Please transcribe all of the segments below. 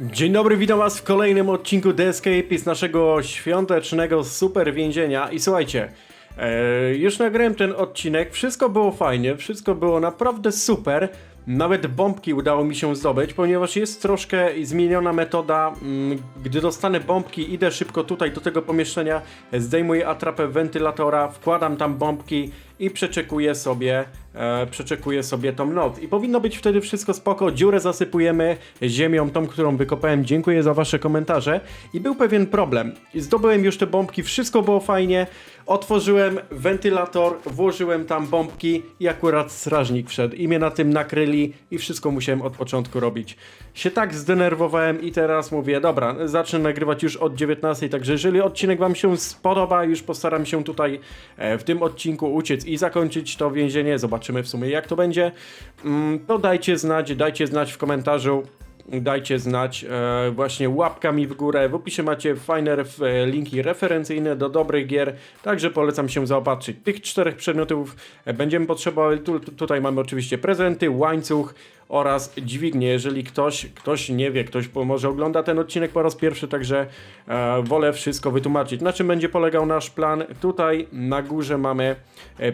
Dzień dobry, witam was w kolejnym odcinku The Escape z naszego świątecznego super więzienia i słuchajcie, e, już nagrałem ten odcinek, wszystko było fajnie, wszystko było naprawdę super, nawet bombki udało mi się zdobyć, ponieważ jest troszkę zmieniona metoda, mm, gdy dostanę bombki, idę szybko tutaj do tego pomieszczenia, zdejmuję atrapę wentylatora, wkładam tam bombki i przeczekuję sobie, e, przeczekuję sobie tą noc. I powinno być wtedy wszystko spoko, dziurę zasypujemy ziemią, tą, którą wykopałem. Dziękuję za wasze komentarze. I był pewien problem. Zdobyłem już te bombki, wszystko było fajnie. Otworzyłem wentylator, włożyłem tam bombki i akurat strażnik wszedł. I mnie na tym nakryli i wszystko musiałem od początku robić. Się tak zdenerwowałem i teraz mówię, dobra, zacznę nagrywać już od 19, także jeżeli odcinek wam się spodoba, już postaram się tutaj e, w tym odcinku uciec i zakończyć to więzienie. Zobaczymy w sumie jak to będzie. Mm, To dajcie znać, dajcie znać w komentarzu. Dajcie znać e, właśnie łapkami w górę. W opisie macie fajne ref, e, linki referencyjne do dobrych gier, także polecam się zaopatrzyć. Tych czterech przedmiotów e, będziemy potrzebowali. Tu, tu, tutaj mamy oczywiście prezenty, łańcuch oraz dźwignię. Jeżeli ktoś, ktoś nie wie, ktoś może ogląda ten odcinek po raz pierwszy, także e, wolę wszystko wytłumaczyć. Na czym będzie polegał nasz plan? Tutaj na górze mamy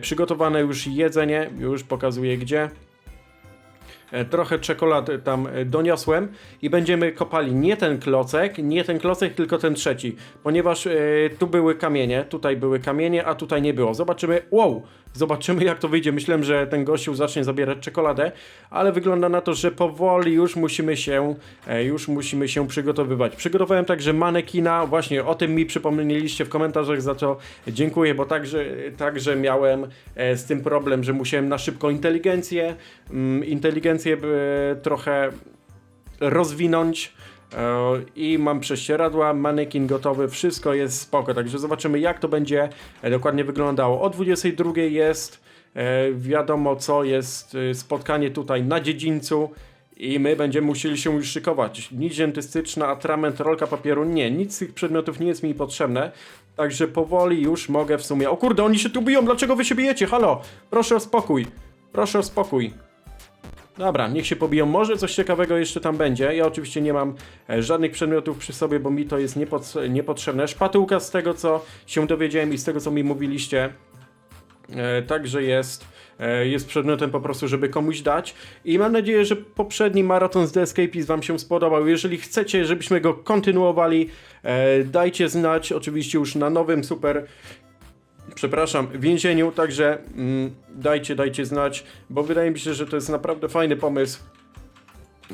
przygotowane już jedzenie, już pokazuję gdzie. E, Trochę czekolady tam e, doniosłem i będziemy kopali nie ten klocek, nie ten klocek, tylko ten trzeci, ponieważ e, tu były kamienie, tutaj były kamienie, a tutaj nie było. Zobaczymy, wow, zobaczymy jak to wyjdzie. Myślałem, że ten gościu zacznie zabierać czekoladę, ale wygląda na to, że powoli już musimy się, już musimy się przygotowywać. Przygotowałem także manekina, właśnie o tym mi przypomnieliście w komentarzach, za to dziękuję, bo także, także miałem z tym problem, że musiałem na szybko inteligencję, mm, inteligencję e, trochę rozwinąć e, i mam prześcieradła, manekin gotowy, wszystko jest spoko, także zobaczymy jak to będzie e, dokładnie wyglądało. O 22 jest e, wiadomo co, jest spotkanie tutaj na dziedzińcu i my będziemy musieli się już szykować. Nic dentystyczna, atrament, rolka papieru, nie, nic z tych przedmiotów nie jest mi potrzebne. Także powoli już mogę w sumie... O kurde, oni się tu biją, dlaczego wy się bijecie? Halo, proszę o spokój, proszę o spokój. Dobra, niech się pobiją. Może coś ciekawego jeszcze tam będzie. Ja oczywiście nie mam e, żadnych przedmiotów przy sobie, bo mi to jest niepot- niepotrzebne. Szpatułka z tego, co się dowiedziałem i z tego, co mi mówiliście, e, także jest, e, jest przedmiotem po prostu, żeby komuś dać. I mam nadzieję, że poprzedni maraton z The Escapist Wam się spodobał. Jeżeli chcecie, żebyśmy go kontynuowali, e, dajcie znać. Oczywiście już na nowym super przepraszam, więzieniu, także mm, dajcie, dajcie znać, bo wydaje mi się, że to jest naprawdę fajny pomysł.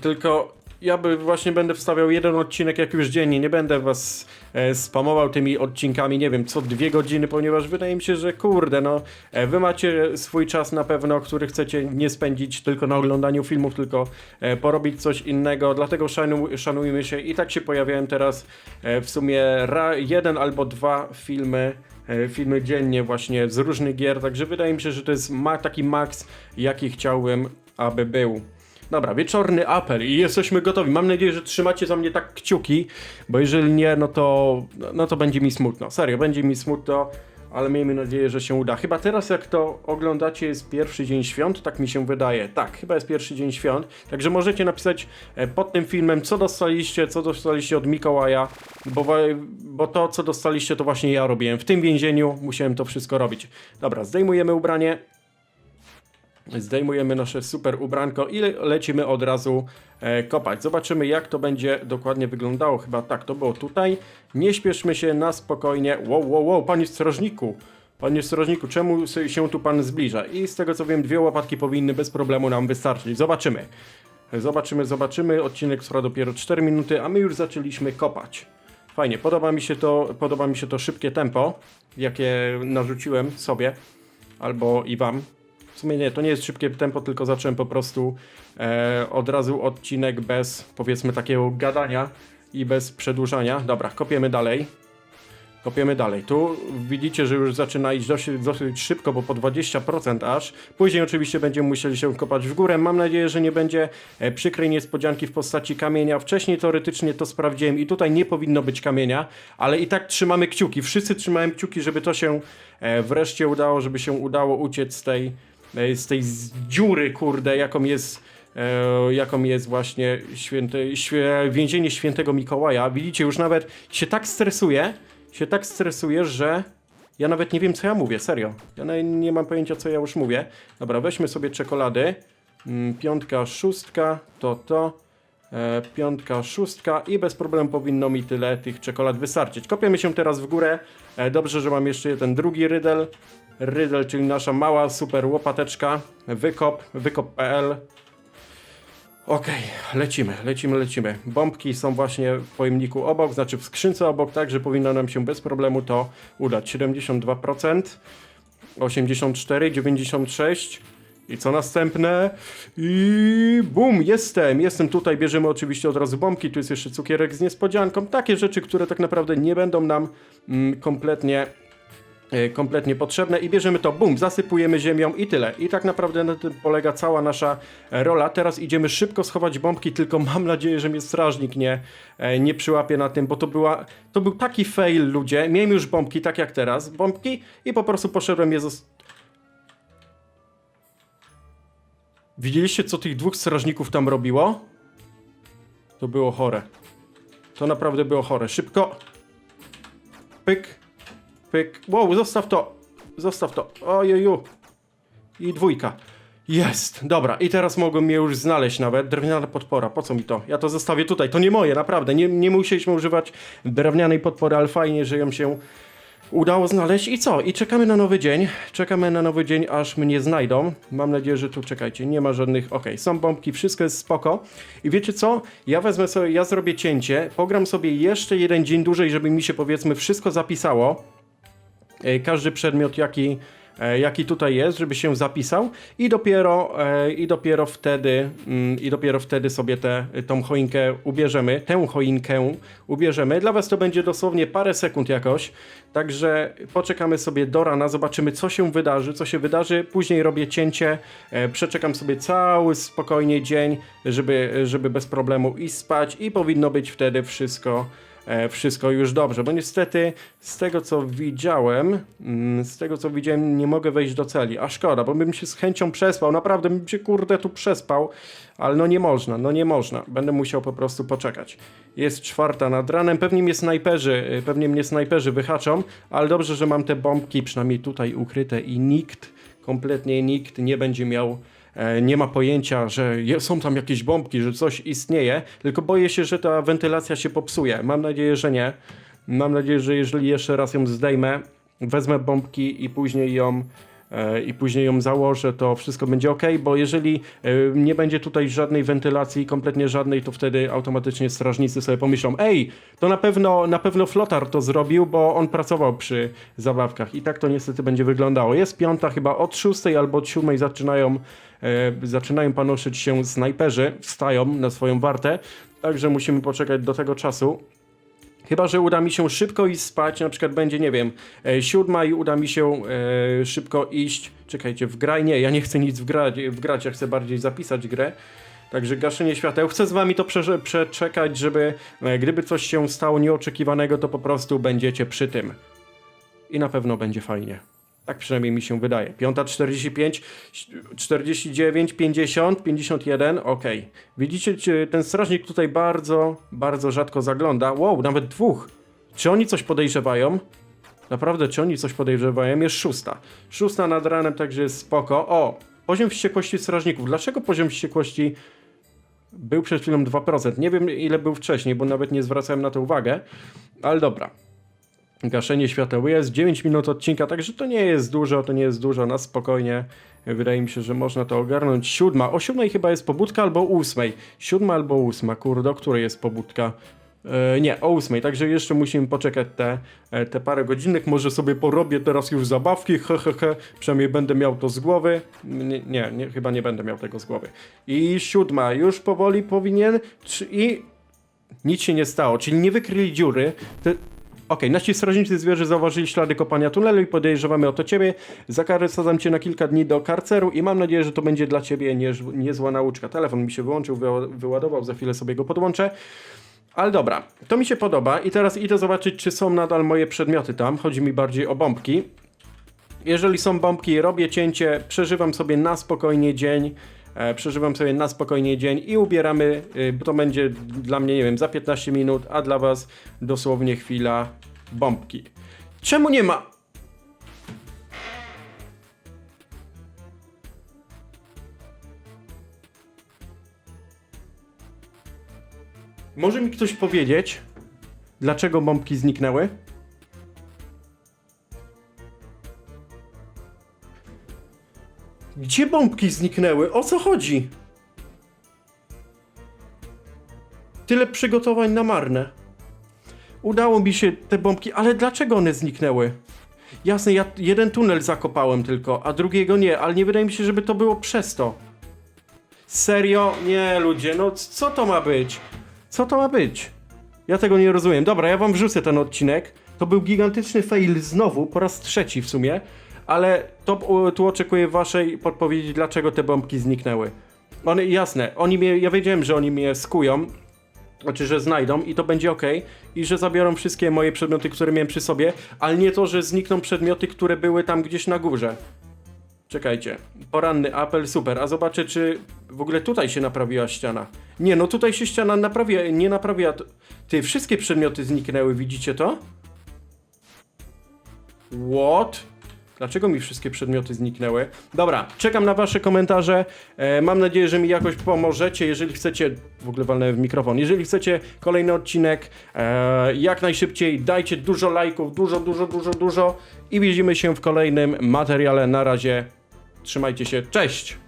Tylko ja by właśnie będę wstawiał jeden odcinek jak już dziennie, nie będę was e, spamował tymi odcinkami, nie wiem, co dwie godziny, ponieważ wydaje mi się, że kurde, no, e, wy macie swój czas na pewno, który chcecie nie spędzić tylko na oglądaniu filmów, tylko e, porobić coś innego, dlatego szanu, szanujmy się. I tak się pojawiałem teraz e, w sumie ra, jeden albo dwa filmy e, filmy dziennie właśnie z różnych gier, także wydaje mi się, że to jest ma taki maks, jaki chciałbym, aby był. Dobra, wieczorny apel i jesteśmy gotowi. Mam nadzieję, że trzymacie za mnie tak kciuki, bo jeżeli nie, no to, no to będzie mi smutno. Serio, będzie mi smutno, ale miejmy nadzieję, że się uda. Chyba teraz jak to oglądacie jest pierwszy dzień świąt, tak mi się wydaje. Tak, chyba jest pierwszy dzień świąt, także możecie napisać e, pod tym filmem, co dostaliście, co dostaliście od Mikołaja, bo, bo to, co dostaliście, to właśnie ja robiłem. W tym więzieniu musiałem to wszystko robić. Dobra, zdejmujemy ubranie, Zdejmujemy nasze super ubranko i le lecimy od razu e, kopać. Zobaczymy jak to będzie dokładnie wyglądało. Chyba tak, to było tutaj. Nie śpieszmy się na spokojnie. Wow, wow, wow, panie strażniku. Panie strażniku, czemu się tu pan zbliża? I z tego co wiem, dwie łopatki powinny bez problemu nam wystarczyć. Zobaczymy. Zobaczymy, zobaczymy. Odcinek trwa dopiero 4 minuty, a my już zaczęliśmy kopać. Fajnie, podoba mi się to, podoba mi się to szybkie tempo, jakie narzuciłem sobie, albo i wam. W sumie nie, to nie jest szybkie tempo, tylko zacząłem po prostu e, od razu odcinek bez powiedzmy takiego gadania i bez przedłużania. Dobra, kopiemy dalej. Kopiemy dalej. Tu widzicie, że już zaczyna iść dosyć, dosyć szybko, bo po 20% aż. Później oczywiście będziemy musieli się kopać w górę. Mam nadzieję, że nie będzie e, przykrej niespodzianki w postaci kamienia. Wcześniej teoretycznie to sprawdziłem i tutaj nie powinno być kamienia, ale i tak trzymamy kciuki. Wszyscy trzymają kciuki, żeby to się e, wreszcie udało, żeby się udało uciec z tej, z tej dziury, kurde, jaką jest e, jaką jest właśnie święte, świe, więzienie świętego Mikołaja. Widzicie, już nawet się tak stresuje, się tak stresuje, że ja nawet nie wiem, co ja mówię, serio. Ja nie mam pojęcia, co ja już mówię. Dobra, weźmy sobie czekolady. Mm, Piątka, szóstka, to to. E, piątka, szóstka i bez problemu powinno mi tyle tych czekolad wystarczyć. Kopiemy się teraz w górę. E, dobrze, że mam jeszcze ten drugi rydel. Rydel, czyli nasza mała super łopateczka. Wykop, wykop.pl. Okej, lecimy, lecimy, lecimy. Bombki są właśnie w pojemniku obok, znaczy w skrzynce obok, także powinno nam się bez problemu to udać. 72%, 84, 96 i co następne? I bum, jestem, jestem tutaj, bierzemy oczywiście od razu bombki, tu jest jeszcze cukierek z niespodzianką, takie rzeczy, które tak naprawdę nie będą nam mm, kompletnie kompletnie potrzebne i bierzemy to, bum, zasypujemy ziemią i tyle. I tak naprawdę na tym polega cała nasza e, rola. Teraz idziemy szybko schować bombki, tylko mam nadzieję, że mnie strażnik nie, e, nie przyłapie na tym, bo to była, to był taki fail, ludzie. Miałem już bombki, tak jak teraz, bombki i po prostu poszedłem je zos- Widzieliście, co tych dwóch strażników tam robiło? To było chore. To naprawdę było chore. Szybko. Pyk. Pyk. Wow, zostaw to. Zostaw to. Ojeju. I dwójka. Jest. Dobra. I teraz mogą mnie już znaleźć nawet. Drewniana podpora. Po co mi to? Ja to zostawię tutaj. To nie moje, naprawdę. Nie, nie musieliśmy używać drewnianej podpory, ale fajnie, że ją się udało znaleźć. I co? I czekamy na nowy dzień. Czekamy na nowy dzień, aż mnie znajdą. Mam nadzieję, że tu czekajcie. Nie ma żadnych. Okej, są bombki, wszystko jest spoko. I wiecie co? Ja wezmę sobie, ja zrobię cięcie. Pogram sobie jeszcze jeden dzień dłużej, żeby mi się powiedzmy wszystko zapisało. E, każdy przedmiot, jaki, e, jaki tutaj jest, żeby się zapisał i dopiero, e, i dopiero wtedy mm, i dopiero wtedy sobie tę tą choinkę ubierzemy, tę choinkę ubierzemy. Dla was to będzie dosłownie parę sekund jakoś, także poczekamy sobie do rana, zobaczymy co się wydarzy, co się wydarzy, później robię cięcie, przeczekam sobie cały spokojnie dzień, żeby, żeby bez problemu iść spać i powinno być wtedy wszystko wszystko już dobrze, bo niestety z tego co widziałem, mm, z tego co widziałem nie mogę wejść do celi, a szkoda, bo bym się z chęcią przespał, naprawdę bym się kurde tu przespał, ale no nie można, no nie można, będę musiał po prostu poczekać. Jest czwarta nad ranem, pewnie mnie snajperzy, y, pewnie mnie snajperzy wyhaczą, ale dobrze, że mam te bombki przynajmniej tutaj ukryte i nikt, kompletnie nikt nie będzie miał e, nie ma pojęcia, że są tam jakieś bombki, że coś istnieje, tylko boję się, że ta wentylacja się popsuje. Mam nadzieję, że nie. Mam nadzieję, że jeżeli jeszcze raz ją zdejmę, wezmę bombki i później ją e, i później ją założę, to wszystko będzie ok, bo jeżeli e, nie będzie tutaj żadnej wentylacji, kompletnie żadnej, to wtedy automatycznie strażnicy sobie pomyślą, ej, to na pewno, na pewno Flotar to zrobił, bo on pracował przy zabawkach i tak to niestety będzie wyglądało. Jest piąta, chyba od szóstej albo od siódmej zaczynają, e, zaczynają panoszyć się snajperzy, wstają na swoją wartę, także musimy poczekać do tego czasu. Chyba, że uda mi się szybko iść spać, na przykład będzie, nie wiem, e, siódma i uda mi się e, szybko iść, czekajcie, w graj, nie, ja nie chcę nic wgrać, wgrać, ja chcę bardziej zapisać grę, także gaszenie świateł, chcę z wami to prze, przeczekać, żeby, e, gdyby coś się stało nieoczekiwanego, to po prostu będziecie przy tym. I na pewno będzie fajnie. Tak przynajmniej mi się wydaje. Piąta 45, 49, 50, 51, ok. Widzicie, ten strażnik tutaj bardzo, bardzo rzadko zagląda. Wow, nawet dwóch. Czy oni coś podejrzewają? Naprawdę, czy oni coś podejrzewają? Jest szósta. Szósta nad ranem, także jest spoko. O, poziom wściekłości strażników. Dlaczego poziom wściekłości był przed chwilą 2%? Nie wiem, ile był wcześniej, bo nawet nie zwracałem na to uwagę. Ale dobra. Gaszenie świateł jest 9 minut odcinka, także to nie jest dużo, to nie jest dużo, na spokojnie. Wydaje mi się, że można to ogarnąć. Siódma, o siódmej chyba jest pobudka albo ósmej. Siódma albo ósma, kurde, o której jest pobudka? E, nie, o ósmej, także jeszcze musimy poczekać te, e, te parę godzinek. Może sobie porobię teraz już zabawki, he, he, he. Przynajmniej będę miał to z głowy. Nie, nie, nie, chyba nie będę miał tego z głowy. I siódma, już powoli powinien. I nic się nie stało, czyli nie wykryli dziury. Te... Okej, nasi strażnicy zwierzy zauważyli ślady kopania tunelu i podejrzewamy o to ciebie. Za karę sadzam cię na kilka dni do karceru i mam nadzieję, że to będzie dla ciebie niezła nauczka. Telefon mi się wyłączył, wyła- wyładował, za chwilę sobie go podłączę. Ale dobra, to mi się podoba i teraz idę zobaczyć, czy są nadal moje przedmioty tam. Chodzi mi bardziej o bombki. Jeżeli są bombki, robię cięcie, przeżywam sobie na spokojnie dzień. E, przeżywam sobie na spokojnie dzień i ubieramy, e, bo to będzie dla mnie, nie wiem, za 15 minut, a dla was dosłownie chwila bombki. Czemu nie ma... Może mi ktoś powiedzieć, dlaczego bombki zniknęły? Gdzie bombki zniknęły? O co chodzi? Tyle przygotowań na marne. Udało mi się te bombki, ale dlaczego one zniknęły? Jasne, ja jeden tunel zakopałem tylko, a drugiego nie, ale nie wydaje mi się, żeby to było przez to. Serio? Nie, ludzie, no co to ma być? Co to ma być? Ja tego nie rozumiem. Dobra, ja wam wrzucę ten odcinek. To był gigantyczny fail znowu, po raz trzeci w sumie, ale to o, tu oczekuję waszej podpowiedzi, dlaczego te bombki zniknęły. One, jasne, oni mnie, ja wiedziałem, że oni mnie skują, znaczy, że znajdą i to będzie ok, i że zabiorą wszystkie moje przedmioty, które miałem przy sobie, ale nie to, że znikną przedmioty, które były tam gdzieś na górze. Czekajcie, poranny apel, super, a zobaczę, czy w ogóle tutaj się naprawiła ściana. Nie, no tutaj się ściana naprawia, nie naprawiła. t- Ty, wszystkie przedmioty zniknęły, widzicie to? What? Dlaczego mi wszystkie przedmioty zniknęły? Dobra, czekam na wasze komentarze. E, mam nadzieję, że mi jakoś pomożecie. Jeżeli chcecie, w ogóle walnę w mikrofon, jeżeli chcecie kolejny odcinek, e, jak najszybciej dajcie dużo lajków, dużo, dużo, dużo, dużo i widzimy się w kolejnym materiale. Na razie, trzymajcie się, cześć!